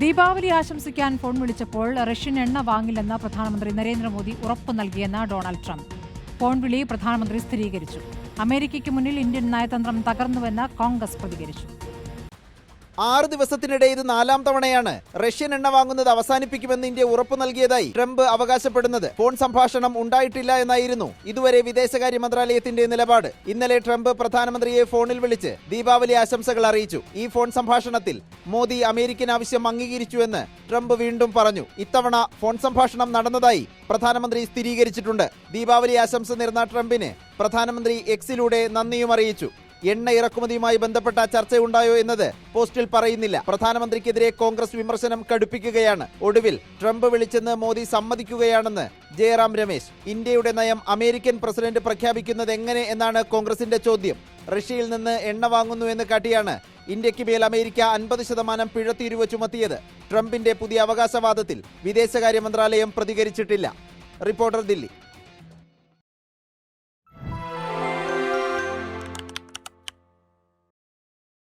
ദീപാവലി ആശംസിക്കാൻ ഫോൺ വിളിച്ചപ്പോൾ റഷ്യൻ എണ്ണ വാങ്ങില്ലെന്ന് പ്രധാനമന്ത്രി നരേന്ദ്രമോദി ഉറപ്പു നൽകിയെന്ന് ഡൊണാൾഡ് ട്രംപ്. ഫോൺ വിളി പ്രധാനമന്ത്രി സ്ഥിരീകരിച്ചു. അമേരിക്കയ്ക്ക് മുന്നിൽ ഇന്ത്യൻ നയതന്ത്രം തകർന്നുവെന്ന് കോൺഗ്രസ് പ്രതികരിച്ചു. ആറ് ദിവസത്തിനിടെ ഇത് നാലാം തവണയാണ് റഷ്യൻ എണ്ണ വാങ്ങുന്നത് അവസാനിപ്പിക്കുമെന്ന് ഇന്ത്യ ഉറപ്പു നൽകിയതായി ട്രംപ് അവകാശപ്പെടുന്നത്. ഫോൺ സംഭാഷണം ഉണ്ടായിട്ടില്ല എന്നായിരുന്നു ഇതുവരെ വിദേശകാര്യ മന്ത്രാലയത്തിന്റെ നിലപാട്. ഇന്നലെ ട്രംപ് പ്രധാനമന്ത്രിയെ ഫോണിൽ വിളിച്ച് ദീപാവലി ആശംസകൾ അറിയിച്ചു. ഈ ഫോൺ സംഭാഷണത്തിൽ മോദി അമേരിക്കൻ ആവശ്യം അംഗീകരിച്ചുവെന്ന് ട്രംപ് വീണ്ടും പറഞ്ഞു. ഇത്തവണ ഫോൺ സംഭാഷണം നടന്നതായി പ്രധാനമന്ത്രി സ്ഥിരീകരിച്ചിട്ടുണ്ട്. ദീപാവലി ആശംസ നേർന്ന ട്രംപിന് പ്രധാനമന്ത്രി എക്സിലൂടെ നന്ദിയും അറിയിച്ചു. എണ്ണ ഇറക്കുമതിയുമായി ബന്ധപ്പെട്ട ചർച്ചയുണ്ടായോ എന്നത് പോസ്റ്റിൽ പറയുന്നില്ല. പ്രധാനമന്ത്രിക്കെതിരെ കോൺഗ്രസ് വിമർശനം കടുപ്പിക്കുകയാണ്. ഒടുവിൽ ട്രംപ് വിളിച്ചെന്ന് മോദി സമ്മതിക്കുകയാണെന്ന് ജയറാം രമേശ്. ഇന്ത്യയുടെ നയം അമേരിക്കൻ പ്രസിഡന്റ് പ്രഖ്യാപിക്കുന്നത് എങ്ങനെ എന്നാണ് കോൺഗ്രസിന്റെ ചോദ്യം. റഷ്യയിൽ നിന്ന് എണ്ണ വാങ്ങുന്നു എന്ന് കാട്ടിയാണ് ഇന്ത്യയ്ക്ക് മേൽ അമേരിക്ക അൻപത് ശതമാനം പിഴ ചുമത്തിയത്. ട്രംപിന്റെ പുതിയ അവകാശവാദത്തിൽ വിദേശകാര്യ മന്ത്രാലയം പ്രതികരിച്ചിട്ടില്ല. റിപ്പോർട്ടർ ദില്ലി.